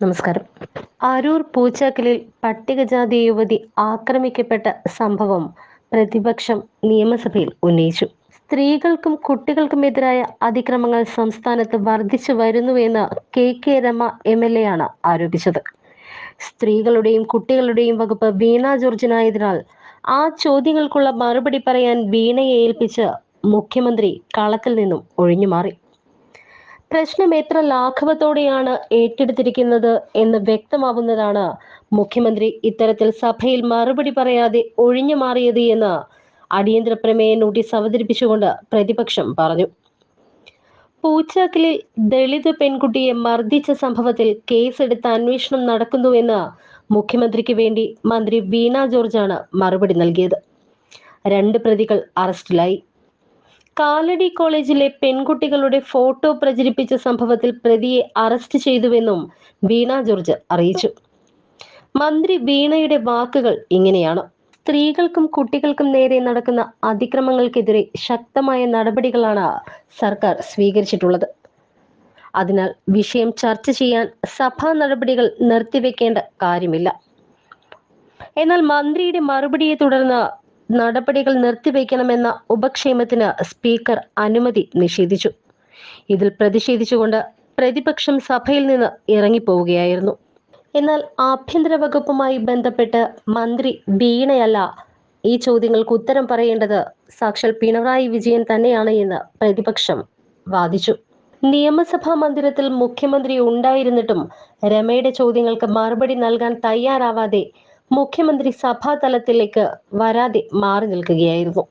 നമസ്കാരം. അരൂർ പൂച്ചാക്കലിൽ പട്ടികജാതി യുവതി ആക്രമിക്കപ്പെട്ട സംഭവം പ്രതിപക്ഷം നിയമസഭയിൽ ഉന്നയിച്ചു. സ്ത്രീകൾക്കും കുട്ടികൾക്കും കുട്ടികൾക്കുമെതിരായ അതിക്രമങ്ങൾ സംസ്ഥാനത്ത് വർദ്ധിച്ചു വരുന്നുവെന്ന് K K Rema M L A ആണ് ആരോപിച്ചത്. സ്ത്രീകളുടെയും കുട്ടികളുടെയും വകുപ്പ് വീണ ജോർജിനായതിനാൽ ആ ചോദ്യങ്ങൾക്കുള്ള മറുപടി പറയാൻ വീണയെ ഏൽപ്പിച്ച് മുഖ്യമന്ത്രി കളത്തിൽ നിന്നും ഒഴിഞ്ഞുമാറി. പ്രശ്നം എത്ര ലാഘവത്തോടെയാണ് ഏറ്റെടുത്തിരിക്കുന്നത് എന്ന് വ്യക്തമാവുന്നതാണ്. മുഖ്യമന്ത്രി ഇത്തരത്തിൽ സഭയിൽ മറുപടി പറയാതെ ഒഴിഞ്ഞു മാറിയത് എന്ന് അടിയന്തര പ്രമേയ നോട്ടീസ് അവതരിപ്പിച്ചുകൊണ്ട് പ്രതിപക്ഷം പറഞ്ഞു. പൂച്ചാക്കിലിൽ ദളിത് പെൺകുട്ടിയെ മർദ്ദിച്ച സംഭവത്തിൽ കേസെടുത്ത് അന്വേഷണം നടക്കുന്നുവെന്ന് മുഖ്യമന്ത്രിക്ക് വേണ്ടി മന്ത്രി വീണ ജോർജാണ് മറുപടി നൽകിയത്. രണ്ട് പ്രതികൾ അറസ്റ്റിലായി. കാലടി കോളേജിലെ പെൺകുട്ടികളുടെ ഫോട്ടോ പ്രചരിപ്പിച്ച സംഭവത്തിൽ പ്രതിയെ അറസ്റ്റ് ചെയ്തുവെന്നും വീണ ജോർജ് അറിയിച്ചു. മന്ത്രി വീണയുടെ വാക്കുകൾ ഇങ്ങനെയാണ്. സ്ത്രീകൾക്കും കുട്ടികൾക്കും നേരെ നടക്കുന്ന അതിക്രമങ്ങൾക്കെതിരെ ശക്തമായ നടപടികളാണ് സർക്കാർ സ്വീകരിച്ചിട്ടുള്ളത്. അതിനാൽ വിഷയം ചർച്ച ചെയ്യാൻ സഭാ നടപടികൾ നിർത്തിവെക്കേണ്ട കാര്യമില്ല. എന്നാൽ മന്ത്രിയുടെ മറുപടിയെ തുടർന്ന് നടപടികൾ നിർത്തിവെക്കണമെന്ന ഉപക്ഷേമത്തിന് സ്പീക്കർ അനുമതി നിഷേധിച്ചു. ഇതിൽ പ്രതിഷേധിച്ചുകൊണ്ട് പ്രതിപക്ഷം സഭയിൽ നിന്ന് ഇറങ്ങിപ്പോവുകയായിരുന്നു. എന്നാൽ ആഭ്യന്തര വകുപ്പുമായി ബന്ധപ്പെട്ട് മന്ത്രി വീണയല്ല ഈ ചോദ്യങ്ങൾക്ക് ഉത്തരം പറയേണ്ടത്. സാക്ഷാൽ പിണറായി വിജയൻ തന്നെയാണ് എന്ന് പ്രതിപക്ഷം വാദിച്ചു. നിയമസഭാ മന്ദിരത്തിൽ മുഖ്യമന്ത്രി ഉണ്ടായിരുന്നിട്ടും രമയുടെ ചോദ്യങ്ങൾക്ക് മറുപടി നൽകാൻ തയ്യാറാവാതെ മുഖ്യമന്ത്രി സഭാതലത്തിലേക്ക് വരാതെ മാറി നിൽക്കുകയായിരുന്നു.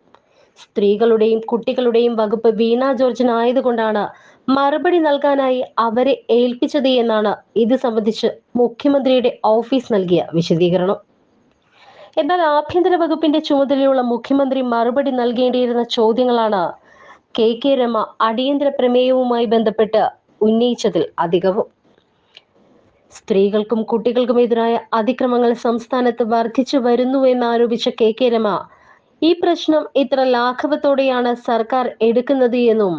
സ്ത്രീകളുടെയും കുട്ടികളുടെയും വകുപ്പ് വീണ ജോർജിനായതുകൊണ്ടാണ് മറുപടി നൽകാനായി അവരെ ഏൽപ്പിച്ചത് എന്നാണ് ഇത് സംബന്ധിച്ച് മുഖ്യമന്ത്രിയുടെ ഓഫീസ് നൽകിയ വിശദീകരണം. എന്നാൽ ആഭ്യന്തര വകുപ്പിന്റെ ചുമതലയുള്ള മുഖ്യമന്ത്രി മറുപടി നൽകേണ്ടിയിരുന്ന ചോദ്യങ്ങളാണ് കെ കെ രമ അടിയന്തര പ്രമേയവുമായി ബന്ധപ്പെട്ട് ഉന്നയിച്ചതിൽ അധികവും. സ്ത്രീകൾക്കും കുട്ടികൾക്കും എതിരായ അതിക്രമങ്ങൾ സംസ്ഥാനത്ത് വർദ്ധിച്ചു വരുന്നു ആരോപിച്ച കെ കെ രമ. ഈ പ്രശ്നം ഇത്ര ലാഘവത്തോടെയാണ് സർക്കാർ എടുക്കുന്നത് എന്നും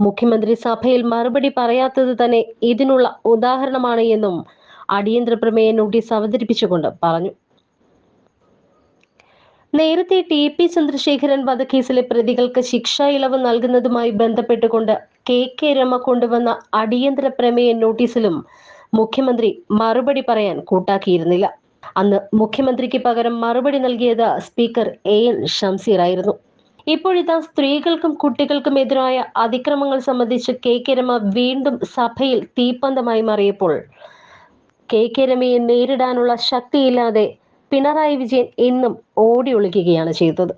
മുഖ്യമന്ത്രി സഭയിൽ മറുപടി പറയാത്തത് തന്നെ ഇതിനുള്ള ഉദാഹരണമാണ് എന്നും അടിയന്തര പ്രമേയ നോട്ടീസ് അവതരിപ്പിച്ചുകൊണ്ട് പറഞ്ഞു. നേരത്തെ ടി പി ചന്ദ്രശേഖരൻ വധക്കേസിലെ പ്രതികൾക്ക് ശിക്ഷാ ഇളവ് നൽകുന്നതുമായി ബന്ധപ്പെട്ടുകൊണ്ട് കെ കെ രമ കൊണ്ടുവന്ന അടിയന്തര പ്രമേയ നോട്ടീസിലും മുഖ്യമന്ത്രി മറുപടി പറയാൻ കൂട്ടാക്കിയിരുന്നില്ല. അന്ന് മുഖ്യമന്ത്രിക്ക് പകരം മറുപടി നൽകിയത് സ്പീക്കർ എ എൻ ഷംസീർ ആയിരുന്നു. ഇപ്പോഴിതാ സ്ത്രീകൾക്കും കുട്ടികൾക്കും എതിരായ അതിക്രമങ്ങൾ സംബന്ധിച്ച് കെ കെ രമ വീണ്ടും സഭയിൽ തീപ്പന്തമായി മാറിയപ്പോൾ കെ കെ രമയെ നേരിടാനുള്ള ശക്തിയില്ലാതെ പിണറായി വിജയൻ ഇന്നും ഓടി ഒളിക്കുകയാണ് ചെയ്തത്.